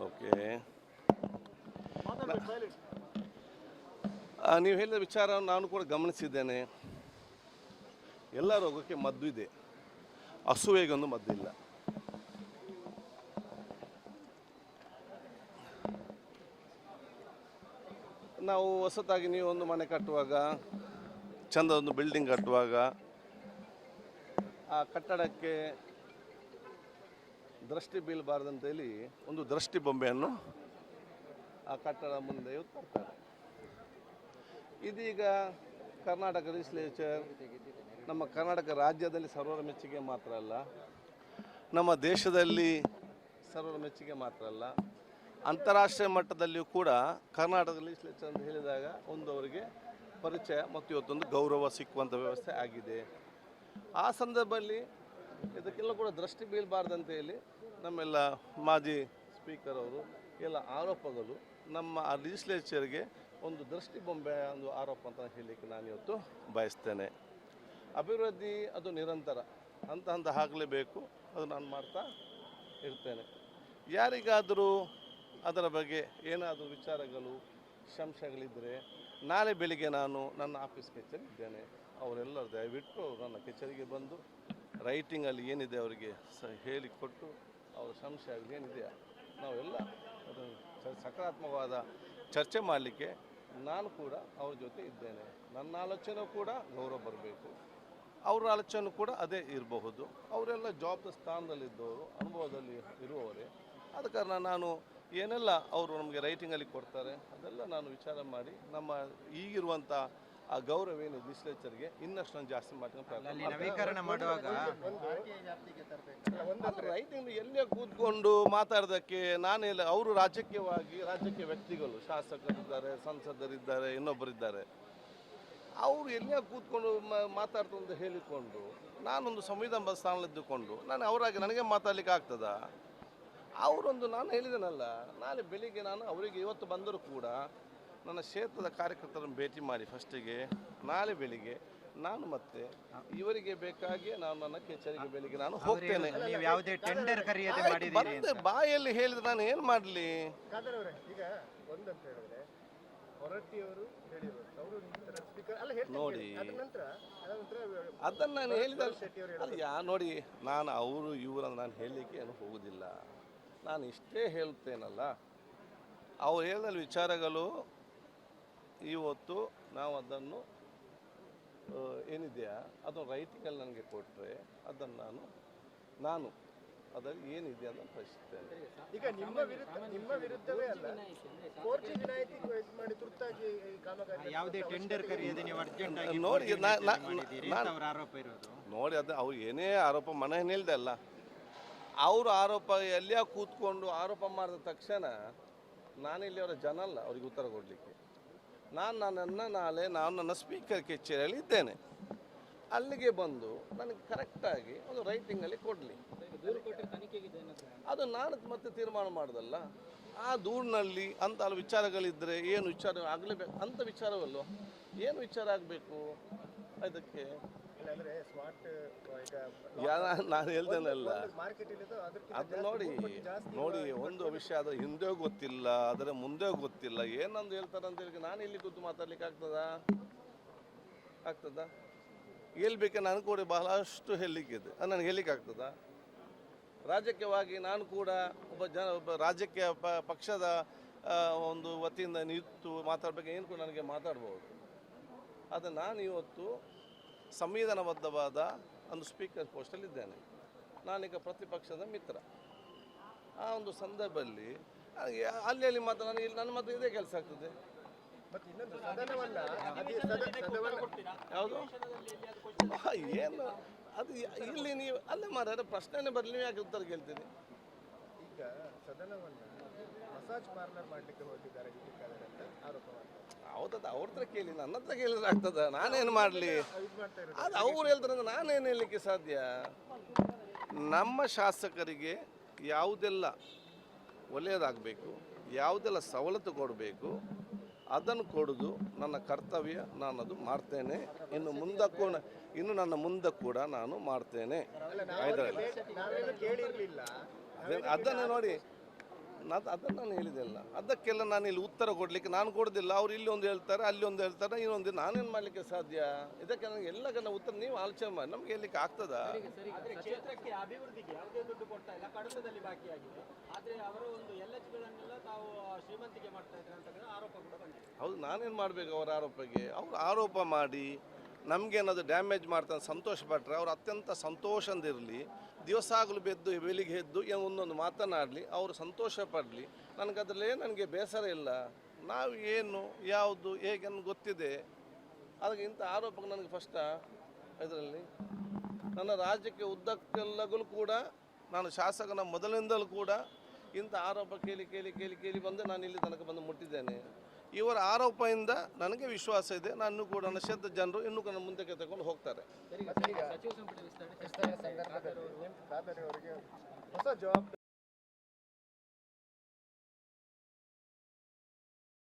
Okay ಆ, ನೀವು ಹೇಳಿದ ವಿಚಾರ ನಾನು ಕೂಡ ಗಮನಿಸಿದ್ದೇನೆ. ಎಲ್ಲ ರೋಗಕ್ಕೆ ಮದ್ದು ಇದೆ. ಹಸುವೆಗೊಂದು ಇಲ್ಲ. ನಾವು ಹೊಸತಾಗಿ ನೀವು ಒಂದು ಮನೆ ಕಟ್ಟುವಾಗ, ಚಂದ ಒಂದು ಬಿಲ್ಡಿಂಗ್ ಕಟ್ಟುವಾಗ, ಆ ಕಟ್ಟಡಕ್ಕೆ ದೃಷ್ಟಿ ಬೀಳಬಾರ್ದಂತೇಳಿ ಒಂದು ದೃಷ್ಟಿ ಬೊಂಬೆಯನ್ನು ಆ ಕಟ್ಟಡ ಮುಂದೆ ತರ್ತಾರೆ. ಇದೀಗ ಕರ್ನಾಟಕ ಲೆಜಿಸ್ಲೇಚರ್ ನಮ್ಮ ಕರ್ನಾಟಕ ರಾಜ್ಯದಲ್ಲಿ ಸರ್ವರ ಮೆಚ್ಚುಗೆ ಮಾತ್ರ ಅಲ್ಲ, ನಮ್ಮ ದೇಶದಲ್ಲಿ ಸರ್ವರ ಮೆಚ್ಚುಗೆ ಮಾತ್ರ ಅಲ್ಲ, ಅಂತಾರಾಷ್ಟ್ರೀಯ ಮಟ್ಟದಲ್ಲಿಯೂ ಕೂಡ ಕರ್ನಾಟಕದಲ್ಲಿ ಲೆಜಿಸ್ಲೇಚರ್ ಅಂತ ಹೇಳಿದಾಗ ಒಂದು ಅವರಿಗೆ ಪರಿಚಯ ಮತ್ತು ಇವತ್ತೊಂದು ಗೌರವ ಸಿಕ್ಕುವಂಥ ವ್ಯವಸ್ಥೆ ಆಗಿದೆ. ಆ ಸಂದರ್ಭದಲ್ಲಿ ಇದಕ್ಕೆಲ್ಲ ಕೂಡ ದೃಷ್ಟಿ ಬೀಳಬಾರ್ದಂತ ಹೇಳಿ ನಮ್ಮೆಲ್ಲ ಮಾಜಿ ಸ್ಪೀಕರ್ ಅವರು ಎಲ್ಲ ಆರೋಪಗಳು ನಮ್ಮ ಲೆಜಿಸ್ಲೇಚರ್ಗೆ ಒಂದು ದೃಷ್ಟಿ ಬೊಂಬೆ ಒಂದು ಆರೋಪ ಅಂತ ಹೇಳಲಿಕ್ಕೆ ನಾನು ಇವತ್ತು ಬಯಸ್ತೇನೆ. ಅಭಿವೃದ್ಧಿ ಅದು ನಿರಂತರ. ಹಂತ ಹಂತ ಆಗಲೇಬೇಕು. ಅದು ನಾನು ಮಾಡ್ತಾ ಇರ್ತೇನೆ. ಯಾರಿಗಾದರೂ ಅದರ ಬಗ್ಗೆ ಏನಾದರೂ ವಿಚಾರಗಳು ಶಂಶಗಳಿದ್ದರೆ ನಾಳೆ ಬೆಳಿಗ್ಗೆ ನಾನು ನನ್ನ ಆಫೀಸ್ ಕಚೇರಿದ್ದೇನೆ ಅವರೆಲ್ಲರೂ ದಯವಿಟ್ಟು ನನ್ನ ಕಚೇರಿಗೆ ಬಂದು ರೈಟಿಂಗಲ್ಲಿ ಏನಿದೆ ಅವರಿಗೆ ಸ ಹೇಳಿಕೊಟ್ಟು ಅವರ ಸಂಶಯ ಏನಿದೆಯಾ ನಾವೆಲ್ಲ ಸಕಾರಾತ್ಮಕವಾದ ಚರ್ಚೆ ಮಾಡಲಿಕ್ಕೆ ನಾನು ಕೂಡ ಅವ್ರ ಜೊತೆ ಇದ್ದೇನೆ. ನನ್ನ ಆಲೋಚನೆ ಕೂಡ ಗೌರವ ಬರಬೇಕು. ಅವ್ರ ಆಲೋಚನೆ ಕೂಡ ಅದೇ ಇರಬಹುದು. ಅವರೆಲ್ಲ ಜಾಬ್ ಸ್ಥಾನದಲ್ಲಿದ್ದವರು ಅನುಭವದಲ್ಲಿ ಇರುವವರೇ. ಆದ ಕಾರಣ ನಾನು ಏನೆಲ್ಲ ಅವರು ನಮಗೆ ರೈಟಿಂಗಲ್ಲಿ ಕೊಡ್ತಾರೆ ಅದೆಲ್ಲ ನಾನು ವಿಚಾರ ಮಾಡಿ ನಮ್ಮ ಈಗಿರುವಂಥ ಆ ಗೌರವ ಏನು ಲೆಜಿಸ್ಲೇಚರ್ಗೆ ಇನ್ನಷ್ಟು ನಾನು ಜಾಸ್ತಿ ಮಾಡ್ಕೊಂಡು ರೈಟಿಂಗ್ ಎಲ್ಲೇ ಕೂತ್ಕೊಂಡು ಮಾತಾಡೋದಕ್ಕೆ ನಾನೆಲ್ಲ ಅವರು ರಾಜಕೀಯವಾಗಿ ರಾಜಕೀಯ ವ್ಯಕ್ತಿಗಳು ಶಾಸಕರಿದ್ದಾರೆ ಸಂಸದರಿದ್ದಾರೆ ಇನ್ನೊಬ್ಬರಿದ್ದಾರೆ. ಅವರು ಎಲ್ಲಿಯಾಗ ಕೂತ್ಕೊಂಡು ಮ- ಮಾತಾಡ್ತು ಅಂತ ಹೇಳಿಕೊಂಡು ನಾನೊಂದು ಸಂವಿಧಾನ ಸ್ಥಾನದಲ್ಲಿದ್ದುಕೊಂಡು ನಾನು ಅವರಾಗಿ ನನಗೆ ಮಾತಾಡ್ಲಿಕ್ಕೆ ಆಗ್ತದಾ? ಅವರೊಂದು ನಾನು ಹೇಳಿದೆನಲ್ಲ ನಾಳೆ ಬೆಳಿಗ್ಗೆ ನಾನು ಅವರಿಗೆ ಇವತ್ತು ಬಂದರೂ ಕೂಡ ನನ್ನ ಕ್ಷೇತ್ರದ ಕಾರ್ಯಕರ್ತರನ್ನು ಭೇಟಿ ಮಾಡಿ ಫಸ್ಟಿಗೆ ನಾಳೆ ಬೆಳಿಗ್ಗೆ ನಾನು ಮತ್ತೆ ಇವರಿಗೆ ಬೇಕಾಗಿ ನಾನು ನನ್ನ ಕಚೇರಿಗೆ ಬೆಳಿಗ್ಗೆ ನಾನು ಹೋಗ್ತೇನೆ. ನೀವು ಯಾವುದೇ ಟೆಂಡರ್ ಕರೆಯದೆ ಬಾಯಲ್ಲಿ ಹೇಳಿದ್ರೆ ನಾನು ಏನು ಮಾಡಲಿ? ಈಗ ಒಂದಂತ ಹೇಳಿದ್ರೆ ನೋಡಿ. ಅದನ್ನು ನಾನು ಹೇಳಿದ ಶೆಟ್ಟಿ ಅವರು ಅಲ್ಲ ಯಾ ನೋಡಿ ನಾನು ಅವರು ಇವರು ನಾನು ಹೇಳಲಿಕ್ಕೆ ಏನು ಹೋಗುವುದಿಲ್ಲ ನಾನು ಇಷ್ಟೇ ಹೇಳ್ತೇನಲ್ಲ ಅವ್ರು ಹೇಳಿದ ವಿಚಾರಗಳು ಇವತ್ತು ನಾವು ಅದನ್ನು ಏನಿದೆಯಾ? ಅದು ರೈಟಿಂಗಲ್ಲಿ ನನಗೆ ಕೊಟ್ಟರೆ ಅದನ್ನು ನಾನು ನಾನು ಅದರಲ್ಲಿ ಏನಿದೆ ಅಂತ ಪ್ರಶ್ನಿಸ್ತೇನೆ. ಈಗ ನಿಮ್ಮ ವಿರುದ್ಧ ನಿಮ್ಮ ವಿರುದ್ಧವೇ ಅಲ್ಲ. ಕೋರ್ಟ್ ವಿನಾಯಿತಿ ಯಾವುದೇ ಟೆಂಡರ್ ಕರೆಯದೆ ನೀವು ಅರ್ಜೆಂಟ್ ಆಗಿ ನೋಡಿ, ಪೂರ್ತಿ ನಾ- ನಾ- ನಾನು- ಅವರ ಆರೋಪ ಇರೋದು. ನೋಡಿ ಅದು ಅವ್ರು ಏನೇ ಆರೋಪ ಮನೆ ನಿಲ್ದೆ ಅಲ್ಲ. ಅವರು ಆರೋಪ ಎಲ್ಲಿಯ ಕೂತ್ಕೊಂಡು ಆರೋಪ ಮಾಡಿದ ತಕ್ಷಣ ನಾನಿಲ್ಲಿ ಅವರ ಜನ ಅಲ್ಲ ಅವ್ರಿಗೆ ಉತ್ತರ ಕೊಡಲಿಕ್ಕೆ. ನಾನು ನನ್ನನ್ನು ನಾಳೆ ನಾನು ನನ್ನ ಸ್ಪೀಕರ್ ಕಚೇರಿಯಲ್ಲಿ ಇದ್ದೇನೆ. ಅಲ್ಲಿಗೆ ಬಂದು ನನಗೆ ಕರೆಕ್ಟಾಗಿ ಒಂದು ರೈಟಿಂಗಲ್ಲಿ ಕೊಡಲಿ. ಅದು ನಾನು ಮತ್ತೆ ತೀರ್ಮಾನ ಮಾಡೋದಲ್ಲ. ಆ ದೂರಿನಲ್ಲಿ ಅಂತ ಅಲ್ಲಿ ವಿಚಾರಗಳಿದ್ದರೆ ಏನು ವಿಚಾರ ಆಗಲೇಬೇಕು? ಅಂಥ ವಿಚಾರವಲ್ಲೋ ಏನು ವಿಚಾರ ಆಗಬೇಕು? ಅದಕ್ಕೆ ಯಾರ ನಾನು ಹೇಳ್ತೇನಲ್ಲ ಅಲ್ಲ ಅದು ನೋಡಿ ನೋಡಿ ಒಂದು ವಿಷಯ ಅದರ ಹಿಂದೆ ಗೊತ್ತಿಲ್ಲ ಅದರ ಮುಂದೆ ಗೊತ್ತಿಲ್ಲ. ಏನಂದು ಹೇಳ್ತಾರೆ ಅಂತ ಹೇಳಿ ನಾನು ಇಲ್ಲಿ ಕೂತು ಮಾತಾಡ್ಲಿಕ್ಕೆ ಆಗ್ತದಾ? ಆಗ್ತದಾ? ಹೇಳ್ಬೇಕು ನನಗೆ ಕೂಡ ಬಹಳಷ್ಟು ಹೇಳಲಿಕ್ಕಿದೆ. ಅದು ನನಗೆ ಹೇಳಲಿಕ್ಕೆ ಆಗ್ತದಾ? ರಾಜಕೀಯವಾಗಿ ನಾನು ಕೂಡ ಒಬ್ಬ ಜನ ಒಬ್ಬ ರಾಜಕೀಯ ಪ ಪಕ್ಷದ ಒಂದು ವತಿಯಿಂದ ನಿಂತು ಮಾತಾಡಬೇಕು ಏನು ಕೂಡ ನನಗೆ ಮಾತಾಡ್ಬೋದು. ಆದರೆ ನಾನು ಇವತ್ತು ಸಂವಿಧಾನಬದ್ಧವಾದ ಒಂದು ಸ್ಪೀಕರ್ ಪೋಸ್ಟಲ್ಲಿದ್ದೇನೆ ನಾನೀಗ ಪ್ರತಿಪಕ್ಷದ ಮಿತ್ರ. ಆ ಒಂದು ಸಂದರ್ಭದಲ್ಲಿ ಅಲ್ಲಿ ಅಲ್ಲಿ ಮಾತ್ರ ನನಗೆ ಇಲ್ಲಿ ನನ್ನ ಮಾತ್ರ ಇದೇ ಕೆಲಸ ಆಗ್ತದೆ. ಯಾವುದು? ಏನು? ಅದು ಇಲ್ಲಿ ನೀವು ಅಲ್ಲ ಮಾರ ಪ್ರಶ್ನೆನೇ ಬರಲಿ ಯಾಕೆ ಉತ್ತರ ಕೇಳ್ತೀನಿ ಈಗ ಸದನವನ್ನು ಮಸಾಜ್ ಪಾರ್ಲರ್ ಮಾಡಲಿಕ್ಕೆ ಹೋಗಿದ್ದಾರೆ ಆರೋಪ ಹೌದದ ಅವ್ರ ಹತ್ರ ಕೇಳಿ ನನ್ನ ಹತ್ರ ಕೇಳಿದ್ರೆ ಆಗ್ತದ ನಾನೇನು ಮಾಡಲಿ? ಅದು ಅವ್ರು ಹೇಳ್ತಾರೆ ಅಂದ್ರೆ ನಾನೇನು ಹೇಳಲಿಕ್ಕೆ ಸಾಧ್ಯ? ನಮ್ಮ ಶಾಸಕರಿಗೆ ಯಾವುದೆಲ್ಲ ಒಳ್ಳೆಯದಾಗಬೇಕು ಯಾವುದೆಲ್ಲ ಸವಲತ್ತು ಕೊಡಬೇಕು ಅದನ್ನು ಕೊಡೋದು ನನ್ನ ಕರ್ತವ್ಯ ನಾನು ಅದು ಮಾಡ್ತೇನೆ. ಇನ್ನು ಮುಂದಕ್ಕೂ ಇನ್ನು ನನ್ನ ಮುಂದೆ ಕೂಡ ನಾನು ಮಾಡ್ತೇನೆ. ಕೇಳಿರ್ಲಿಲ್ಲ ಅದನ್ನು ನೋಡಿ, ನಾನು ಅದನ್ನು ನಾನು ಹೇಳಿದೆಲ್ಲ ಅದಕ್ಕೆಲ್ಲ ನಾನು ಇಲ್ಲಿ ಉತ್ತರ ಕೊಡಲಿಕ್ಕೆ ನಾನು ಕೊಡೋದಿಲ್ಲ. ಅವ್ರು ಇಲ್ಲಿ ಒಂದು ಹೇಳ್ತಾರೆ, ಅಲ್ಲಿ ಒಂದು ಹೇಳ್ತಾರೆ, ಇನ್ನೊಂದು ನಾನೇನು ಮಾಡಲಿಕ್ಕೆ ಸಾಧ್ಯ? ಇದಕ್ಕೆ ನನಗೆ ಎಲ್ಲಕ್ಕೆಲ್ಲ ಉತ್ತರ ನೀವು ಆಲೋಚನೆ ಮಾಡಿ. ನಮ್ಗೆ ಹೇಳಲಿಕ್ಕೆ ಆಗ್ತದಾ? ಆರೋಪ ಹೌದು, ನಾನೇನು ಮಾಡಬೇಕು ಅವರ ಆರೋಪಕ್ಕೆ? ಅವ್ರು ಆರೋಪ ಮಾಡಿ ನಮಗೇನಾದ್ರು ಡ್ಯಾಮೇಜ್ ಮಾಡ್ತಾನೆ ಸಂತೋಷ ಪಟ್ಟರೆ ಅವ್ರು ಅತ್ಯಂತ ಸಂತೋಷದಿಂದಿರಲಿ, ದಿವಸ ಆಗಲು ಬೆದ್ದು ಬೆಳಿಗ್ಗೆ ಎದ್ದು ಏನೋ ಒಂದೊಂದು ಮಾತನಾಡಲಿ, ಅವರು ಸಂತೋಷ ಪಡಲಿ. ನನಗೆ ನನಗೆ ಬೇಸರ ಇಲ್ಲ. ನಾವು ಏನು, ಯಾವುದು, ಹೇಗೆ ಗೊತ್ತಿದೆ. ಅದಕ್ಕೆ ಇಂಥ ಆರೋಪಕ್ಕೆ ನನಗೆ ಫಸ್ಟ ಇದರಲ್ಲಿ ನನ್ನ ರಾಜ್ಯಕ್ಕೆ ಉದ್ದಕ್ಕೆಲ್ಲಗಲೂ ಕೂಡ, ನಾನು ಶಾಸಕನ ಮೊದಲಿಂದಲೂ ಕೂಡ ಇಂಥ ಆರೋಪ ಕೇಳಿ ಕೇಳಿ ಕೇಳಿ ಕೇಳಿ ಬಂದು ನಾನು ಇಲ್ಲಿ ತನಕ ಬಂದು ಮುಟ್ಟಿದ್ದೇನೆ. ಇವರ ಆರೋಪದಿಂದ ನನಗೆ ವಿಶ್ವಾಸ ಇದೆ. ನಾನು ಕೂಡ ನನ್ನ ಜನರು ಇನ್ನೂ ಕೂಡ ಮುಂದಕ್ಕೆ ತಗೊಂಡು ಹೋಗ್ತಾರೆ. ಹೊಸ ಜವಾಬ್ದಾರಿ